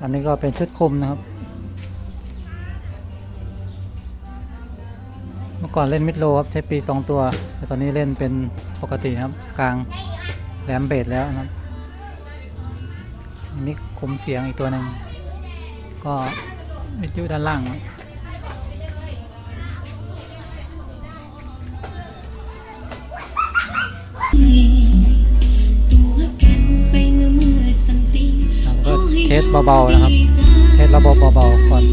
อันนี้ก็เป็นชุดคุมนะครับ เมื่อก่อนเล่นมิดโลครับใช้ปีสองตัวแต่ตอนนี้เล่นเป็นปกตินะครับ กลางแหลมเบสแล้วนะครับอันนี้คุมเสียงอีกตัวหนึ่งก็วิทยุด้านล่างค สันติแล้วก็เบาๆนะครับ เทสระบบเบาๆก่อน